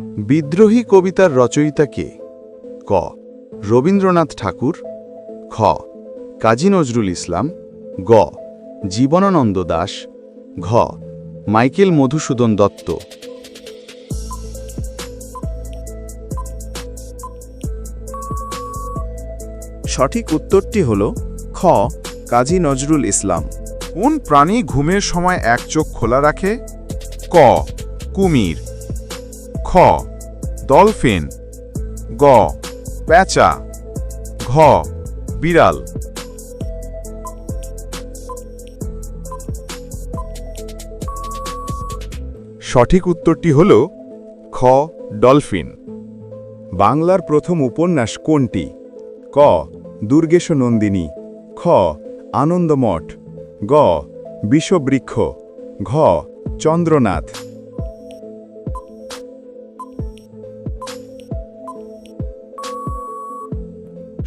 বিদ্রোহী কবিতার রচয়িতা কে? ক. রবীন্দ্রনাথ ঠাকুর। খ. কাজী নজরুল ইসলাম। গ. জীবনানন্দ দাশ ঘ. মাইকেল মধুসূদন দত্ত। সঠিক উত্তরটি হল খ. কাজী নজরুল ইসলাম। কোন প্রাণী ঘুমের সময় এক চোখ খোলা রাখে? ক. কুমির। খ। ডলফিন। গ। প্যাঁচা। ঘ। বিড়াল। সঠিক উত্তরটি হল খ, ডলফিন। বাংলার প্রথম উপন্যাস কোনটি? ক, দুর্গেশ নন্দিনী। খ, আনন্দমঠ। গ বিষবৃক্ষ ঘ, চন্দ্রনাথ।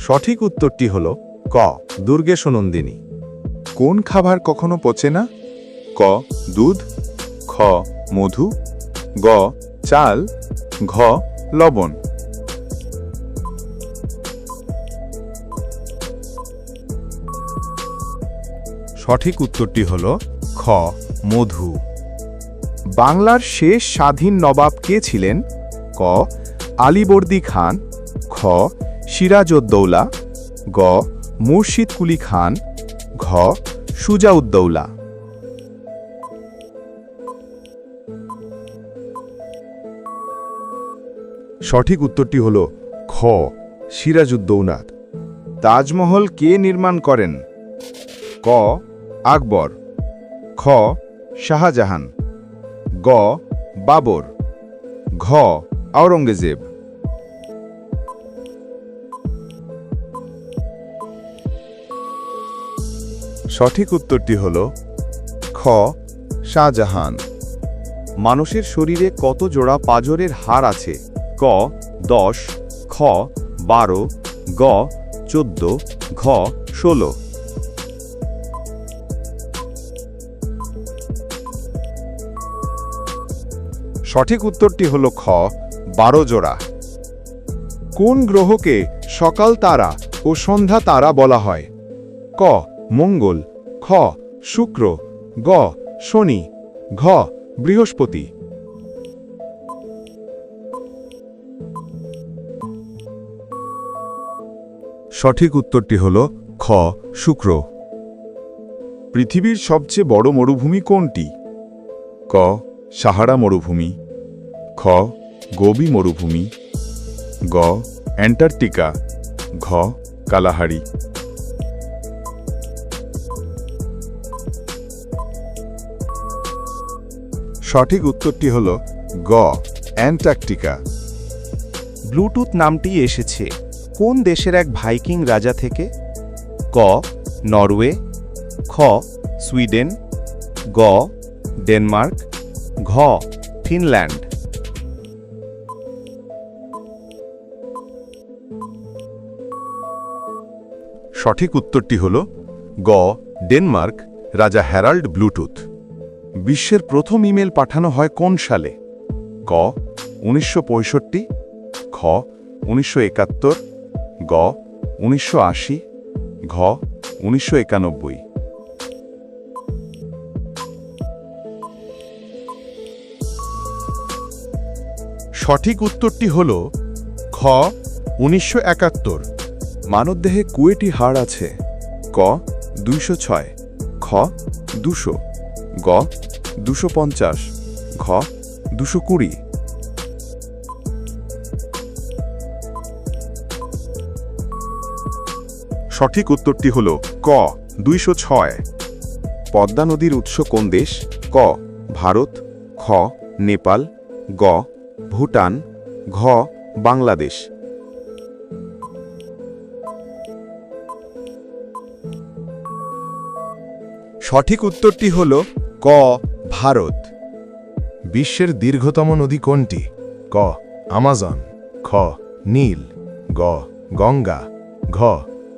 সঠিক উত্তরটি হল ক দুর্গেশ নন্দিনী কোন খাবার কখনো পচে না? ক, দুধ, খ, মধু, গ, চাল, ঘ, লবণ। সঠিক উত্তরটি হল খ, মধু। বাংলার শেষ স্বাধীন নবাব কে ছিলেন? ক, আলিবর্দি খান। খ সিরাজউদ্দৌলা, গ মুর্শিদ কুলি খান ঘ, সুজাউদ্দৌলা। সঠিক উত্তরটি হল খ সিরাজউদ্দৌলা তাজমহল কে নির্মাণ করেন? ক, আকবর। খ, শাহজাহান। গ, বাবর। ঘ আওরঙ্গজেব সঠিক উত্তরটি হল খ, শাহজাহান। মানুষের শরীরে কত জোড়া পাজরের হার আছে? ক, দশ, খ, বারো, গ, চোদ্দ, ঘ, ষোলো। সঠিক উত্তরটি হল খ, বারো জোড়া। কোন গ্রহকে সকাল তারা ও সন্ধ্যা তারা বলা হয়? ক মঙ্গল, খ, শুক্র, গ, শনি, ঘ, বৃহস্পতি। সঠিক উত্তরটি হল খ, শুক্র। পৃথিবীর সবচেয়ে বড় মরুভূমি কোনটি? ক, সাহারা মরুভূমি। খ, গোবি মরুভূমি। গ, অ্যান্টার্কটিকা। ঘ, কালাহারি। সঠিক উত্তরটি হল গ অ্যান্টার্কটিকা। ব্লুটুথ নামটি এসেছে। কোন দেশের এক ভাইকিং রাজা থেকে? ক নরওয়ে। খ সুইডেন। গ ডেনমার্ক। ঘ ফিনল্যান্ড। সঠিক উত্তরটি হল গ ডেনমার্ক রাজা হ্যারাল্ড ব্লুটুথ। বিশ্বের প্রথম ইমেল পাঠানো হয় কোন সালে? ক, উনিশশো পঁয়ষট্টি, খ, উনিশশো একাত্তর, গ, উনিশশো আশি, ঘ, উনিশশো একানব্বই। সঠিক উত্তরটি হল খ, উনিশশো একাত্তর। মানবদেহে কুয়েটি হাড় আছে। ক, দুইশো ছয়। খ, দুশো। গ, দুশো পঞ্চাশ, ঘ, দুশো কুড়ি। সঠিক উত্তরটি হল ক, দুইশো ছয়। পদ্মা নদীর উৎস কোন দেশ? ক, ভারত, খ, নেপাল, গ, ভুটান, ঘ, বাংলাদেশ। সঠিক উত্তরটি হল ক, ভারত। বিশ্বের দীর্ঘতম নদী কোনটি? ক, আমাজন। খ, নীল। গ, গঙ্গা। ঘ,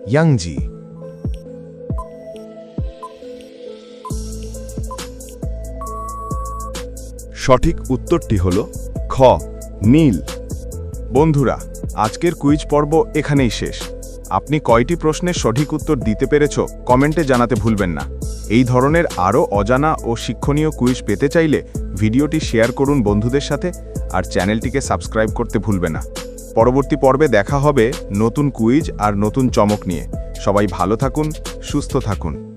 ইয়াংজি। সঠিক উত্তরটি হল খ, নীল। বন্ধুরা, আজকের কুইজ পর্ব এখানেই শেষ। আপনি কয়টি প্রশ্নের সঠিক উত্তর দিতে পেরেছ, কমেন্টে জানাতে ভুলবেন না। এই ধরনের আরও অজানা ও শিক্ষণীয় কুইজ পেতে চাইলে ভিডিওটি শেয়ার করুন বন্ধুদের সাথে আর চ্যানেলটিকে সাবস্ক্রাইব করতে ভুলবে না। পরবর্তী পর্বে দেখা হবে নতুন কুইজ আর নতুন চমক নিয়ে। সবাই ভালো থাকুন, সুস্থ থাকুন।